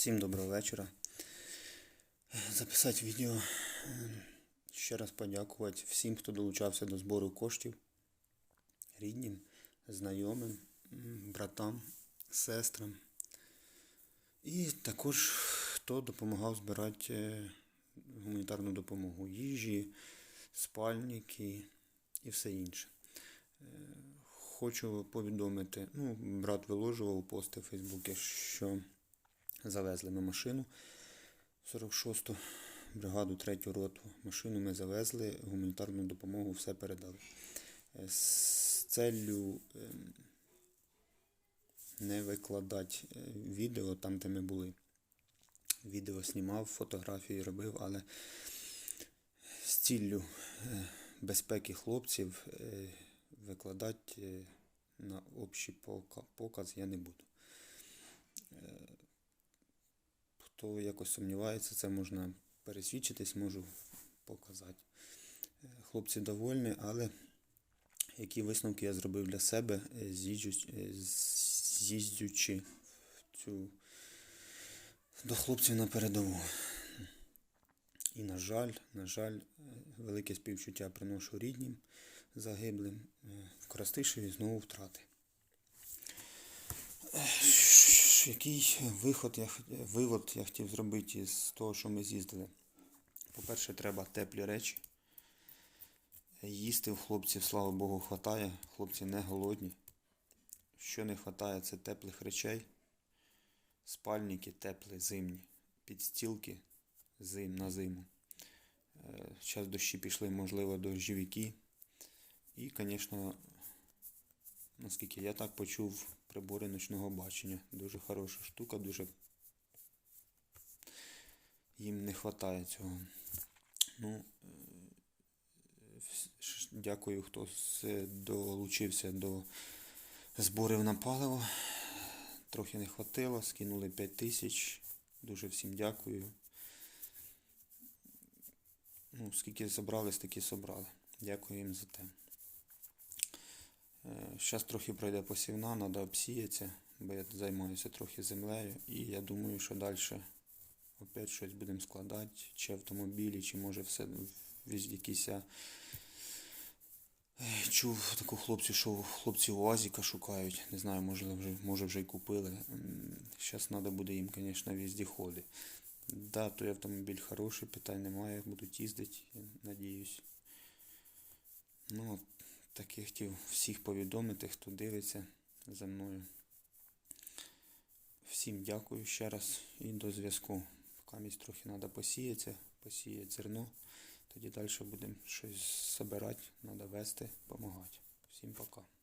Всім доброго вечора. Записати відео. Ще раз подякувати всім, хто долучався до збору коштів, ріднім, знайомим, братам, сестрам. І також хто допомагав збирати е, гуманітарну допомогу, їжі, спальники і все інше. Е, Хочу повідомити, ну, брат виложував пости в Фейсбуці, що завезли ми машину 46-ту бригаду 3-ю роту. Машину ми завезли, гуманітарну допомогу все передали. Е, З целью ем, не викладати е, відео там, де ми були. Відео знімав, фотографії робив, але з ціллю е, безпеки хлопців викладати на общий показ я не буду. Хто якось сумнівається, це можна пересвідчитись, можу показати. Е, Хлопці довольні, але які висновки я зробив для себе, е, е, з'їздячи в цю до хлопців на передову. І, на жаль, на жаль, велике співчуття приношу ріднім загиблим. В Коростишеві знову втрати. Який виход я, вивод я хотів зробити з того, що ми з'їздили? По-перше, треба теплі речі. Їсти в хлопців, слава Богу, хватає. Хлопці не голодні. Що не вистачає, це теплих речей. Спальники теплі, зимні. Підстілки зим на зиму. Зараз дощі пішли, можливо, дощовики. І, звісно, наскільки я так почув, прибори ночного бачення. Дуже хороша штука, дуже їм не вистачає цього. Ну, е, дякую, хто долучився до зборів на паливо. Трохи не хватило, скинули 5 тисяч. Дуже всім дякую. Ну, скільки зібрали, стільки зібрали. Дякую їм за те. Зараз трохи пройде посівна, треба обсіятися, бо я займаюся трохи землею. І я думаю, що далі опять щось будемо складати, чи автомобілі, чи може все якісь. я, е, Чув таку хлопцю, що хлопці УАЗіка шукають. Не знаю, може вже, може вже й купили. Зараз треба буде їм, звісно, віздіходи. Да, той автомобіль хороший, питань немає, будуть їздити, надіюсь. Ну, я хотів всіх повідомити, хто дивиться за мною. Всім дякую ще раз і до зв'язку. Камість трохи треба посіятися, посіяти зерно. Тоді далі будемо щось збирати, треба вести, допомагати. Всім пока.